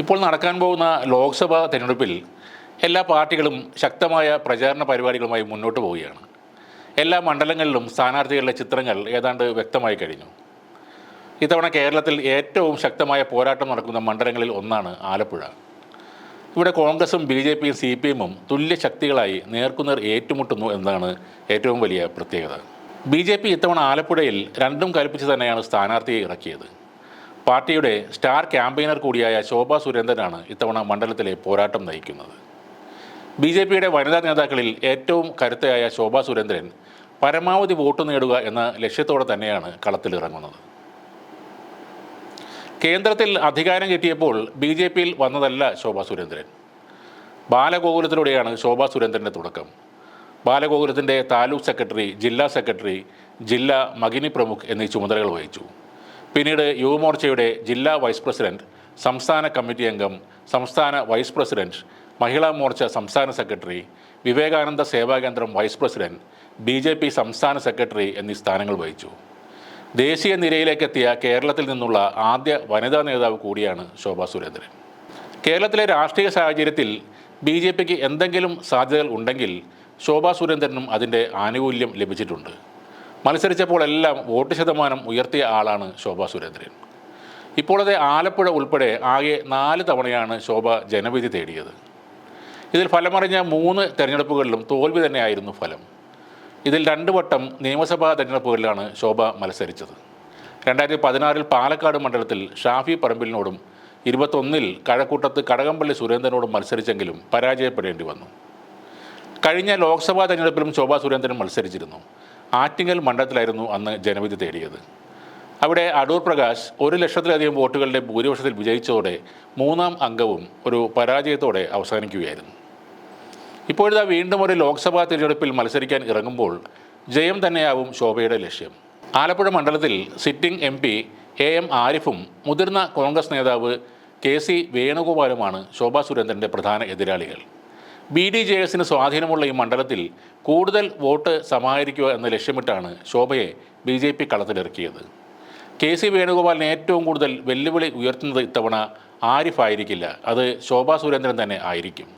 ഇപ്പോൾ നടക്കാൻ പോകുന്ന ലോക്സഭാ തെരഞ്ഞെടുപ്പിൽ എല്ലാ പാർട്ടികളും ശക്തമായ പ്രചാരണ പരിപാടികളുമായി മുന്നോട്ട് പോവുകയാണ്. എല്ലാ മണ്ഡലങ്ങളിലും സ്ഥാനാർത്ഥികളുടെ ചിത്രങ്ങൾ ഏതാണ്ട് വ്യക്തമായി കഴിഞ്ഞു. ഇത്തവണ കേരളത്തിൽ ഏറ്റവും ശക്തമായ പോരാട്ടം നടക്കുന്ന മണ്ഡലങ്ങളിൽ ഒന്നാണ് ആലപ്പുഴ. ഇവിടെ കോൺഗ്രസും ബി ജെ പിയും സി പി എമ്മും തുല്യ ശക്തികളായി നേർക്കുനേർ ഏറ്റുമുട്ടുന്നു എന്നതാണ് ഏറ്റവും വലിയ പ്രത്യേകത. ബി ജെ പി ഇത്തവണ ആലപ്പുഴയിൽ രണ്ടും കൽപ്പിച്ച് തന്നെയാണ് സ്ഥാനാർത്ഥിയെ ഇറക്കിയത്. പാർട്ടിയുടെ സ്റ്റാർ ക്യാമ്പയിനർ കൂടിയായ ശോഭ സുരേന്ദ്രനാണ് ഇത്തവണ മണ്ഡലത്തിലെ പോരാട്ടം നയിക്കുന്നത്. ബി ജെ പിയുടെ വനിതാ നേതാക്കളിൽ ഏറ്റവും കരുത്തയായ ശോഭ സുരേന്ദ്രൻ പരമാവധി വോട്ട് നേടുക എന്ന ലക്ഷ്യത്തോടെ തന്നെയാണ് കളത്തിലിറങ്ങുന്നത് കേന്ദ്രത്തിൽ അധികാരം കിട്ടിയപ്പോൾ ബി ജെ പിയിൽ വന്നതല്ല ശോഭ സുരേന്ദ്രൻ. ബാലഗോകുലത്തിലൂടെയാണ് ശോഭ സുരേന്ദ്രന്റെ തുടക്കം. ബാലഗോകുലത്തിന്റെ താലൂക്ക് സെക്രട്ടറി ജില്ലാ സെക്രട്ടറി ജില്ലാ മകിനി പ്രമുഖ് എന്നീ ചുമതലകൾ വഹിച്ചു. പിന്നീട് യുവമോർച്ചയുടെ ജില്ലാ വൈസ് പ്രസിഡന്റ് സംസ്ഥാന കമ്മിറ്റി അംഗം സംസ്ഥാന വൈസ് പ്രസിഡന്റ് മഹിളാ മോർച്ച സംസ്ഥാന secretary Vivekananda Sevakendram vice president B J P സംസ്ഥാന സെക്രട്ടറി എന്നീ സ്ഥാനങ്ങൾ വഹിച്ചു. ദേശീയ നിരയിലേക്കെത്തിയ കേരളത്തിൽ നിന്നുള്ള ആദ്യ വനിതാ നേതാവ് കൂടിയാണ് ശോഭാ സുരേന്ദ്രൻ. കേരളത്തിലെ രാഷ്ട്രീയ സാഹചര്യത്തിൽ ബി ജെ പിക്ക് എന്തെങ്കിലും സാധ്യതകൾ ഉണ്ടെങ്കിൽ ശോഭാ സുരേന്ദ്രനും അതിന്റെ ആനുകൂല്യം ലഭിച്ചിട്ടുണ്ട്. മത്സരിച്ചപ്പോഴെല്ലാം വോട്ട് ശതമാനം ഉയർത്തിയ ആളാണ് ശോഭ സുരേന്ദ്രൻ. ഇപ്പോഴത്തെ ആലപ്പുഴ ഉൾപ്പെടെ ആകെ നാല് തവണയാണ് ശോഭ ജനവിധി തേടിയത്. ഇതിൽ ഫലമറിഞ്ഞ മൂന്ന് തെരഞ്ഞെടുപ്പുകളിലും തോൽവി തന്നെയായിരുന്നു ഫലം. ഇതിൽ രണ്ട് വട്ടം നിയമസഭാ തെരഞ്ഞെടുപ്പുകളിലാണ് ശോഭ മത്സരിച്ചത്. രണ്ടായിരത്തി പതിനാറിൽ പാലക്കാട് മണ്ഡലത്തിൽ ഷാഫി പറമ്പിലിനോടും ഇരുപത്തൊന്നിൽ കഴക്കൂട്ടത്ത് കടകംപള്ളി സുരേന്ദ്രനോടും മത്സരിച്ചെങ്കിലും പരാജയപ്പെടേണ്ടി വന്നു. കഴിഞ്ഞ ലോക്സഭാ തെരഞ്ഞെടുപ്പിലും ശോഭാ സുരേന്ദ്രൻ മത്സരിച്ചിരുന്നു. ആറ്റിങ്ങൽ മണ്ഡലത്തിലായിരുന്നു അന്ന് ജനവിധി തേടിയത്. അവിടെ അടൂർ പ്രകാശ് ഒരു ലക്ഷത്തിലധികം വോട്ടുകളുടെ ഭൂരിപക്ഷത്തിൽ വിജയിച്ചതോടെ മൂന്നാം അംഗവും ഒരു പരാജയത്തോടെ അവസാനിക്കുകയായിരുന്നു. ഇപ്പോഴിതാ വീണ്ടും ഒരു ലോക്സഭാ തിരഞ്ഞെടുപ്പിൽ മത്സരിക്കാൻ ഇറങ്ങുമ്പോൾ ജയം തന്നെയാവും ശോഭയുടെ ലക്ഷ്യം. ആലപ്പുഴ മണ്ഡലത്തിൽ sitting M P A M ആരിഫും മുതിർന്ന കോൺഗ്രസ് നേതാവ് കെ സി വേണുഗോപാലുമാണ് ശോഭാ സുരേന്ദ്രന്റെ പ്രധാന എതിരാളികൾ. ബി ഡി ജെ എസിന് സ്വാധീനമുള്ള ഈ മണ്ഡലത്തിൽ കൂടുതൽ വോട്ട് സമാഹരിക്കുക എന്ന ലക്ഷ്യമിട്ടാണ് ശോഭയെ ബി ജെ പി കളത്തിലിറക്കിയത്. കെ സി വേണുഗോപാലിന് ഏറ്റവും കൂടുതൽ വെല്ലുവിളി ഉയർത്തുന്നത് ഇത്തവണ ആരിഫ് ആയിരിക്കില്ല. അത് ശോഭാ സുരേന്ദ്രൻ തന്നെ ആയിരിക്കും.